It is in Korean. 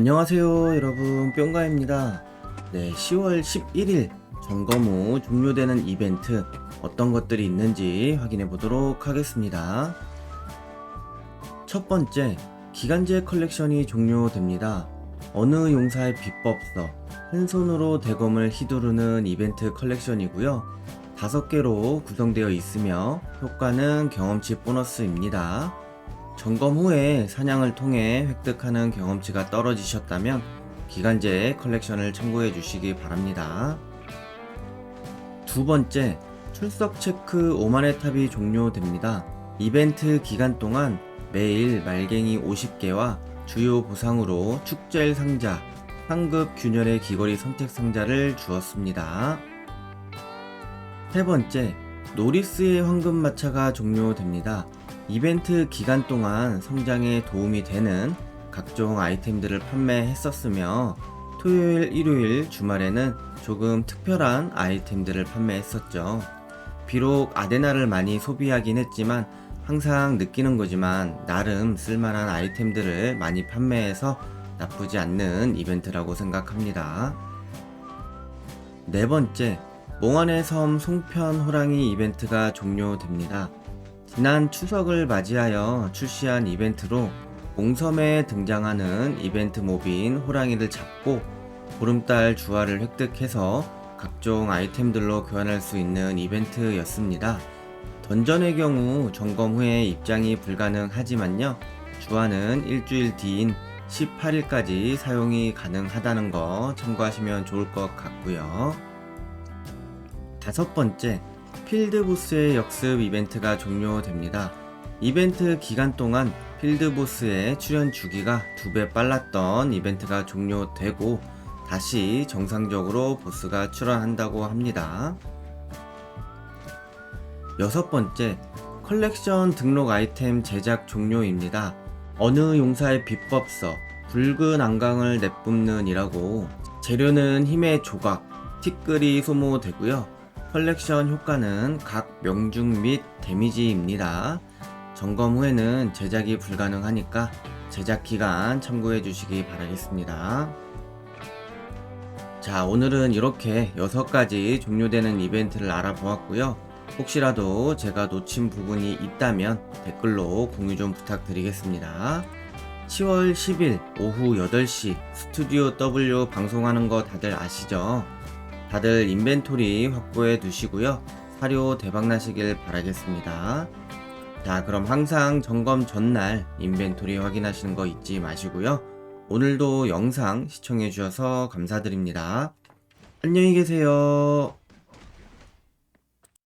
안녕하세요 여러분. 뿅가입니다. 네 10월 11일 점검 후 종료되는 이벤트 어떤 것들이 있는지 확인해 보도록 하겠습니다. 첫 번째 기간제 컬렉션이 종료됩니다. 어느 용사의 비법서 한 손으로 대검을 휘두르는 이벤트 컬렉션이고요. 다섯 개로 구성되어 있으며 효과는 경험치 보너스입니다 점검 후에 사냥을 통해 획득하는 경험치가 떨어지셨다면 기간제 컬렉션을 참고해 주시기 바랍니다. 두 번째, 출석 체크 5만의 탑이 종료됩니다. 이벤트 기간 동안 매일 말갱이 50개와 주요 보상으로 축제일 상자, 상급 균열의 귀걸이 선택 상자를 주었습니다. 세 번째, 노리스의 황금 마차가 종료됩니다. 이벤트 기간 동안 성장에 도움이 되는 각종 아이템들을 판매했었으며 토요일, 일요일, 주말에는 조금 특별한 아이템들을 판매했었죠. 비록 아데나를 많이 소비하긴 했지만 항상 느끼는 거지만 나름 쓸만한 아이템들을 많이 판매해서 나쁘지 않는 이벤트라고 생각합니다. 네 번째, 몽환의 섬 송편 호랑이 이벤트가 종료됩니다. 지난 추석을 맞이하여 출시한 이벤트로 몽섬에 등장하는 이벤트 몹인 호랑이를 잡고 보름달 주화를 획득해서 각종 아이템들로 교환할 수 있는 이벤트였습니다. 던전의 경우 점검 후에 입장이 불가능하지만요. 주화는 일주일 뒤인 18일까지 사용이 가능하다는 거 참고하시면 좋을 것 같고요. 다섯 번째, 필드보스의 역습 이벤트가 종료됩니다. 이벤트 기간 동안 필드보스의 출연 주기가 두 배 빨랐던 이벤트가 종료되고 다시 정상적으로 보스가 출연한다고 합니다. 여섯 번째, 컬렉션 등록 아이템 제작 종료입니다. 어느 용사의 비법서, 붉은 안강을 내뿜는 이라고 재료는 힘의 조각, 티끌이 소모되고요. 컬렉션 효과는 각 명중 및 데미지입니다. 점검 후에는 제작이 불가능하니까 제작 기간 참고해 주시기 바라겠습니다. 자, 오늘은 이렇게 6가지 종료되는 이벤트를 알아보았고요. 혹시라도 제가 놓친 부분이 있다면 댓글로 공유 좀 부탁드리겠습니다. 10월 10일 오후 8시 스튜디오 W 방송하는 거 다들 아시죠? 다들 인벤토리 확보해 두시고요. 사료 대박 나시길 바라겠습니다. 자, 그럼 항상 점검 전날 인벤토리 확인하시는 거 잊지 마시고요. 오늘도 영상 시청해 주셔서 감사드립니다. 안녕히 계세요.